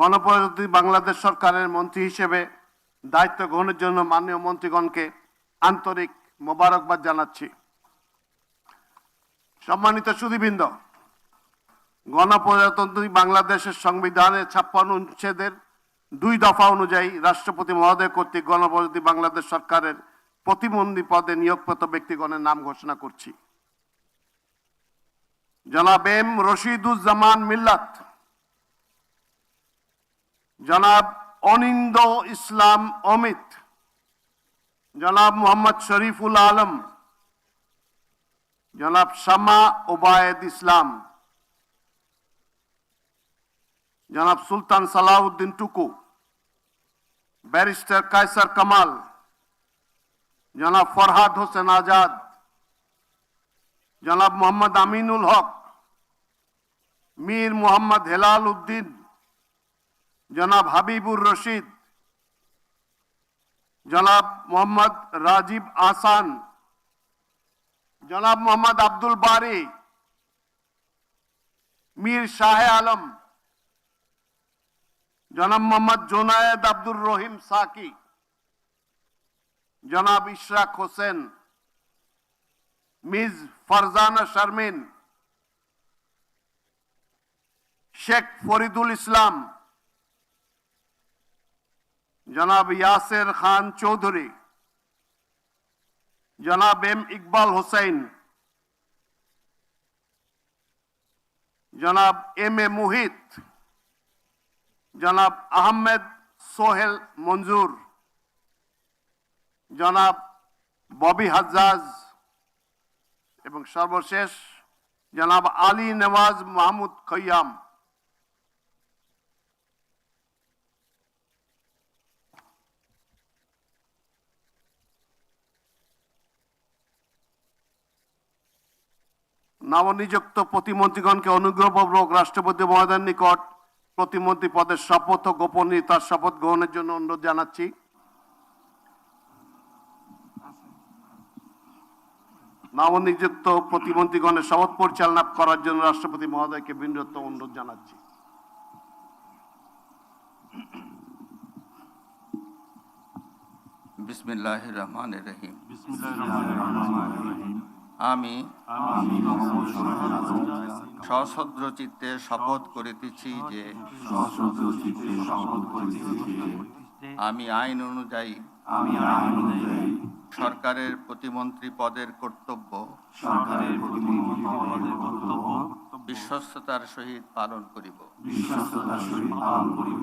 গণপ্রজাতন্ত্রী বাংলাদেশ সরকারের মন্ত্রী হিসেবে দায়িত্ব গ্রহণের জন্য মাননীয় মন্ত্রীগণকে আন্তরিক মোবারকবাদ জানাচ্ছি। সম্মানিত সুদীবৃন্দ গণপ্রজাতন্ত্রী বাংলাদেশের সংবিধানের ছাপ্পান্ন অনুচ্ছেদের দুই দফা অনুযায়ী রাষ্ট্রপতি মহোদয় কর্তৃক গণপ্রজাতন্ত্রী বাংলাদেশ সরকারের প্রতিবন্ধী পদে নিয়োগপ্রাপ্ত ব্যক্তিগণের নাম ঘোষণা করছি। জনাব এম রশিদুজ্জামান মিল্লাত জনাব অনিন্দ ইসলাম অমিত, জনাব মোহাম্মদ শরীফুল আলম, জনাব শামা ওবায়দ ইসলাম, জনাব সুলতান সালাউদ্দিন টুকু, ব্যারিস্টার কায়সার কামাল, জনাব ফরহাদ হোসেন আজাদ, জনাব মোহাম্মদ আমিনুল হক, মীর মোহাম্মদ হেলাল উদ্দিন জনাব হাবিবুর রশিদ, জনাব মোহাম্মদ রাজীব আসান জনাব মোহাম্মদ আব্দুল বারি, মীর শাহে আলম, জনাব মোহাম্মদ জোনায়েদ আব্দুর রহিম সাকি, জনাব ইশরাক হোসেন, মিস ফারজানা শারমিন, শেখ ফরিদুল ইসলাম জনাব ইয়াসের খান চৌধুরী, জনাব এম ইকবাল হোসেন, জনাব এম এ মুহিত, জনাব আহমেদ সোহেল মঞ্জুর, জনাব ববি হাজ্জাজ এবং সর্বশেষ জনাব আলী নওয়াজ মাহমুদ খৈয়াম। নবনিযুক্ত প্রতিমন্ত্রীগণকে অনুগ্রহপূর্বক রাষ্ট্রপতি মহোদয়ের নিকট প্রতিমন্ত্রী পদের শপথ ও গোপনীয়তার শপথ গ্রহণের জন্য অনুরোধ জানাচ্ছি। নবনিযুক্ত প্রতিমন্ত্রীগণের শপথ পরিচালনা করার জন্য রাষ্ট্রপতি মহোদয়কে বিনীত অনুরোধ জানাচ্ছি। বিসমিল্লাহ রহমান রহিম। আমি সশ্রদ্র চিত্তে শপথ করিতেছি যে আমি আইন অনুযায়ী আমি আইন অনুযায়ী সরকারের প্রতিমন্ত্রী পদের কর্তব্য সরকারের প্রতিনিধি পদের কর্তব্য বিশ্বস্ততার সহিত পালন করিব। বিশ্বস্ততার সহিত পালন করিব।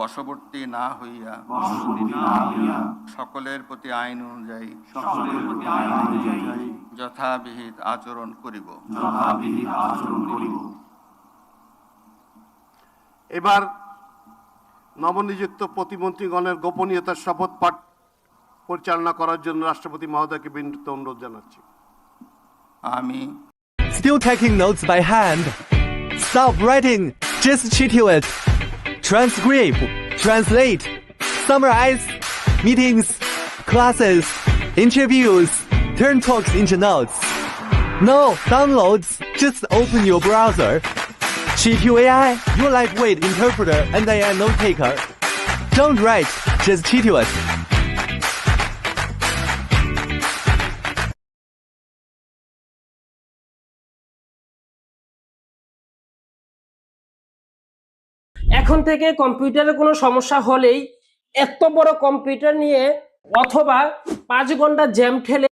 বশবর্তী না হইয়া সকলের প্রতি আইন অনুযায়ী সকলের প্রতি আইন অনুযায়ী যথাবিহিত আচরণ করিব এবার নবনিযুক্ত প্রতিমন্ত্রীগণের গোপনীয়তার শপথ পাঠ পরিচালনা করার জন্য রাষ্ট্রপতি মহোদয়কে বিনীত অনুরোধ জানাচ্ছি আমি Still taking notes by hand. Stop writing. Just cheat it. Transcribe, translate, summarize meetings, classes, interviews, turn talks into notes. No downloads. Just open your browser. Cheat AI, your lightweight interpreter and AI note taker. Don't write. Just cheat it. এখন থেকে কম্পিউটারে কোনো সমস্যা হলেই এত বড় computer নিয়ে অথবা পাঁচ ঘণ্টা জ্যাম ঠেলে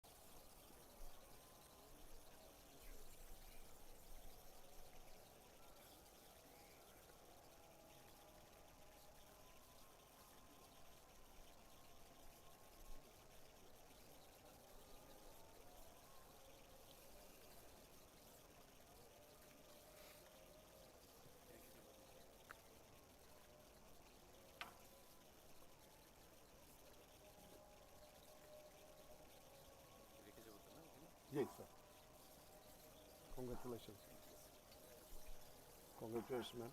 Okay, sir. Congratulations. Congratulations, man.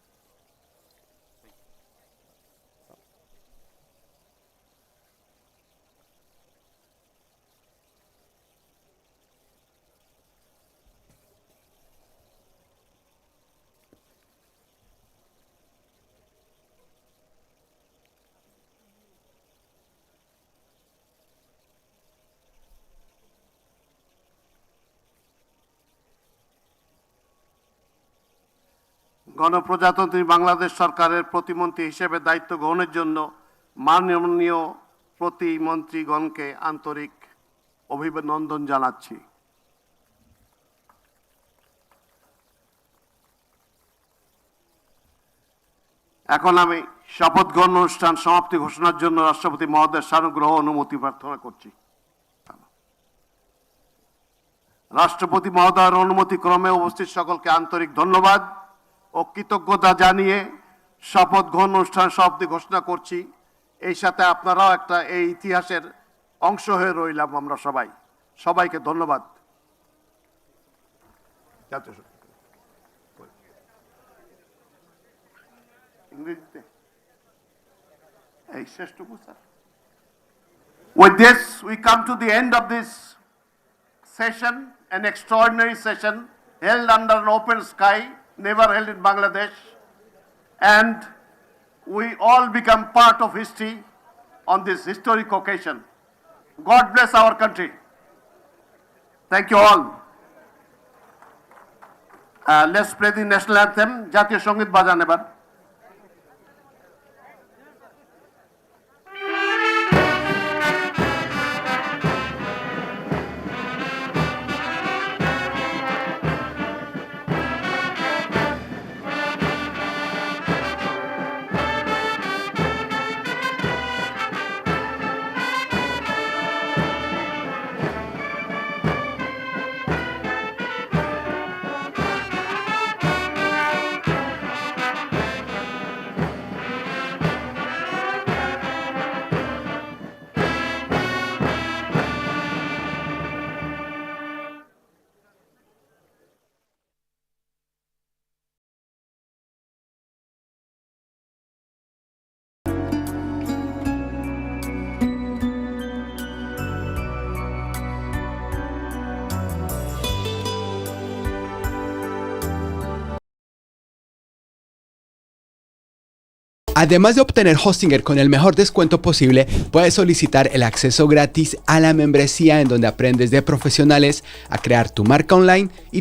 গণপ্রজাতন্ত্রী বাংলাদেশ সরকারের প্রতিমন্ত্রী হিসেবে দায়িত্ব গ্রহণের জন্য মাননীয় প্রতিমন্ত্রীগণকে আন্তরিক অভিনন্দন জানাচ্ছি। এখন আমি শপথ গ্রহণ অনুষ্ঠান সমাপ্তি ঘোষণার জন্য রাষ্ট্রপতি মহোদয়ের সানুগ্রহ অনুমতি প্রার্থনা করছি। রাষ্ট্রপতি মহোদয়ের অনুমতি ক্রমে উপস্থিত সকলকে আন্তরিক ধন্যবাদ। ও কৃতজ্ঞতা জানিয়ে শপথ গ্রহণ অনুষ্ঠান সমাপ্তি ঘোষণা করছি। এই সাথে আপনারাও একটা এই ইতিহাসের অংশ হয়ে রইলাম আমরা সবাই। সবাইকে ধন্যবাদ। With this, we come to the end of this session, an extraordinary session held under an open sky, never held in Bangladesh, and we all become part of history on this historic occasion. God bless our country. Thank you all. Uh, let's play the national anthem. Jatiya Songit Bajan ebar. Además de obtener Hostinger con el mejor descuento posible, puedes solicitar el acceso gratis a la membresía en donde aprendes de profesionales a crear tu marca online y